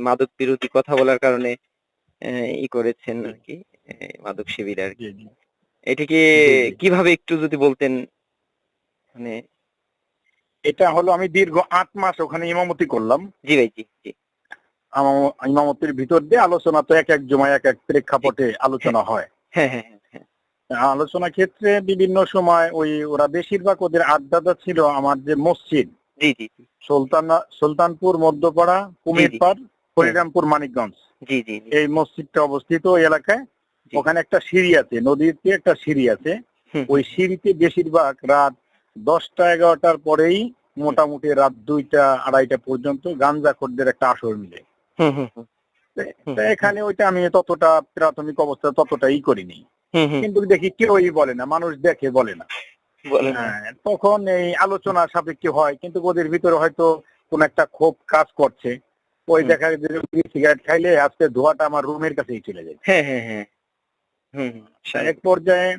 মাদক বিরোধী কথা বলার কারণে ই করেছেন আর কি মাদক সেবীরা আর কি জি জি। এটা কি জি, জি। কীভাবে একটু যদি বলতেন মানে এটা হলো আমি দীর্ঘ আট মাস ওখানে ইমামতি করলাম। জি ভাই জি জি। ইমামতির ভিতর দিয়ে আলোচনা তো এক এক জমায় এক এক প্রেক্ষাপটে আলোচনা হয়। হ্যাঁ হ্যাঁ হ্যাঁ আলোচনা ক্ষেত্রে বিভিন্ন সময় ওই ওরা বেশিরভাগ ওদের আড্ডাটা ছিল আমার যে মসজিদ। সুলতানা সুলতানপুর মধ্যপাড়া কুমিরপাড় হরিরামপুর মানিকগঞ্জ। জি জি এই মসজিদটা অবস্থিত ওই এলাকায়। ওখানে একটা সিঁড়ি আছে নদীতে একটা সিঁড়ি আছে। ওই সিঁড়িতে বেশিরভাগ রাত দশটা এগারোটার পরেই মোটামুটি রাত দুইটা আড়াইটা পর্যন্ত গাঞ্জা গাঞ্জাখোরদের একটা আসর মিলে। এখানে ওইটা আমি ততটা প্রাথমিক অবস্থা ততটা ই করিনি কিন্তু দেখি কেউই বলে না মানুষ দেখে বলে না। হ্যাঁ, তখন এই আলোচনা সাপেক্ষে হয় কিন্তু ওদের ভিতরে হয়তো কোন একটা ক্ষোভ কাজ করছে। ওই। দেখা যায় সিগারেট খাইলে আজকে ধোয়াটা আমার রুমের কাছেই চলে যায়। হ্যাঁ হ্যাঁ হ্যাঁ। এক পর্যায়ে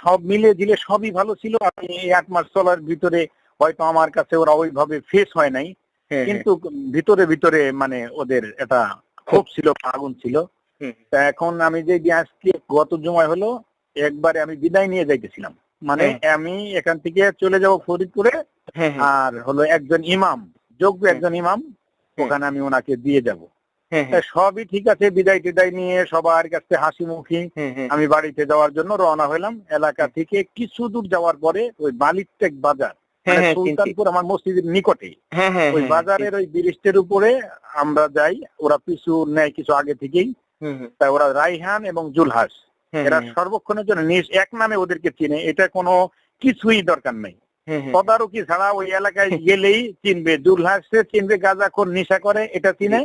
সব মিলে ঝিলে সবই ভালো ছিল। আমি এই আট মাস চলার ভিতরে হয়তো আমার কাছে ওরা ওইভাবে ফেস হয় নাই। হ্যাঁ, কিন্তু ভিতরে ভিতরে মানে ওদের এটা ক্ষোভ ছিল আগুন ছিল। তা এখন আমি যে আজকে গত জমায় হলো একবারে আমি বিদায় নিয়ে যাইতেছিলাম। মানে হ্যাঁ। আমি এখান থেকে চলে যাব ফরিদপুরে হ্যাঁ হ্যাঁ। আর হলো একজন ইমাম যোগ্য একজন ইমাম। ওখানে আমি ওনাকে দিয়ে যাব। হ্যাঁ তা সবই ঠিক আছে বিদায় টিদায় নিয়ে সবার কাছে হাসি মুখী হ্যাঁ হ্যাঁ। আমি বাড়িতে যাওয়ার জন্য রওনা হলাম। এলাকা থেকে কিছু দূর যাওয়ার পরে ওই বালিরটেক বাজার হ্যাঁ মানে হ্যাঁ সুলতানপুর আমার মসজিদের নিকটে হ্যাঁ হ্যাঁ ওই হ্যাঁ, বাজারের ওই ব্রিজের উপরে আমরা যাই। ওরা পিছু নেয় কিছু আগে থেকেই। তাই ওরা রাইহান এবং জুলহাস। হ্যাঁ এরা হ্যাঁ, সর্বক্ষণের জন্য নিজ এক নামে ওদেরকে চিনে। এটা কোনো কিছুই দরকার নেই। হ্যাঁ হ্যাঁ তদারকি ছাড়া ওই এলাকায় গেলেই চিনবে। জুলহাসে চিনবে গাঁজা গাঁজাখোর নেশা করে এটা চিনে।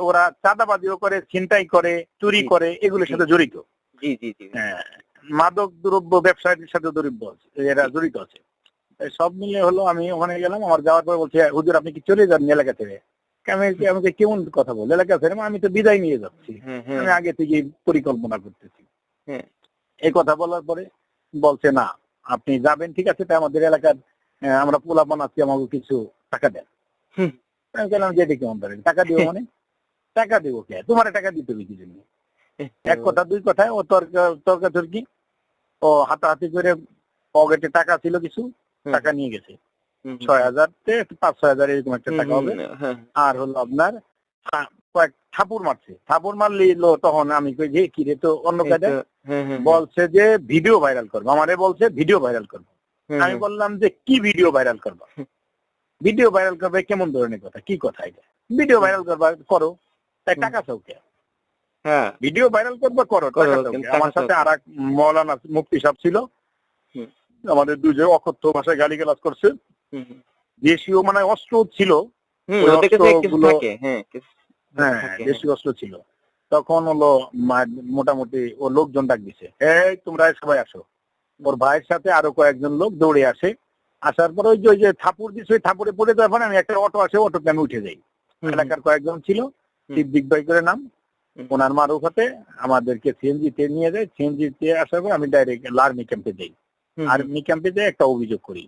ওরা চাঁদাবাজিও করে ছিনতাই করে চুরি করে এগুলোর সাথে জড়িত। জি জি জি। হ্যাঁ, মাদক দ্রব্য ব্যবসায়ীর সাথে আছে এরা জড়িত আছে। সব মিলে হলো আমি ওখানে গেলাম আমার যাওয়ার পর বলছে হুজুর আপনি কি চলে যান এলাকা থেকে? আমি আমাকে কেমন কথা বল? এলাকা ছেড়ে আমি তো বিদায় নিয়ে যাচ্ছি। হ্যাঁ হ্যাঁ আমি আগে থেকে পরিকল্পনা করতেছি। হ্যাঁ। এই কথা বলার পরে বলছে না আপনি যাবেন ঠিক আছে তাই আমাদের এলাকার আমরা পোলা বানাচ্ছি আমাকে কিছু টাকা দেন। আমি বললাম যে কেমন ধরেন টাকা দিও মানে? টাকা দেবো কে? তোমার টাকা দিতে হবে কি জন্য এক কথা দুই কথা ও তর্কা তর্কাতর্কি ও হাতাহাতি করে পকেটে টাকা ছিল কিছু টাকা নিয়ে গেছে। ছয় হাজার পাঁচ ছয় হাজার এরকম একটা টাকা হবে। হ্যাঁ। আর হলো আপনার কয়েক থাপুর মারছে। থাপুর মারলিলো তখন আমি কই যে কি রে তো অন্য কাজে? তো, হ্যাঁ হ্যাঁ বলছে যে ভিডিও ভাইরাল করব। আমারে বলছে ভিডিও ভাইরাল করব। হ্যাঁ, আমি বললাম যে কি ভিডিও ভাইরাল করব? ভিডিও ভাইরাল করবে কেমন ধরনের কথা? কি কথা এটা? ভিডিও ভাইরাল করবা করো। তাই। টাকা চৌকে হ্যাঁ। ভিডিও ভাইরাল করবা করো করো, কে? আমার সাথে আর এক মৌলানা মুক্তি সাহেব ছিল। আমাদের দুজন অকথ্য ভাষায় গালি গালাজ করছে দেশীয় মানে অস্ত্র ছিল। হ্যাঁ থাকে, অস্ত্র ছিল। তখন হলো মোটামুটি ও লোকজন ডাক দিছে এই তোমরা সবাই আসো। ওর ভাইয়ের সাথে আরও কয়েকজন লোক দৌড়ে আসে। আসার পরে ওই যে ওই যে থাপুর দিছে ওই থাপুরে পড়ে যাওয়ার পরে আমি একটা অটো আসে অটোতে আমি উঠে যাই। এলাকার কয়েকজন ছিল। সিদ্দিক ভাই করে নাম। ওনার মারুফাতে আমাদেরকে সিএনজি তে নিয়ে যায়। সিএনজি তে আসার পর আমি ডাইরেক্ট আর্মি ক্যাম্পে যাই। আর্মি ক্যাম্পে যাই একটা অভিযোগ করি।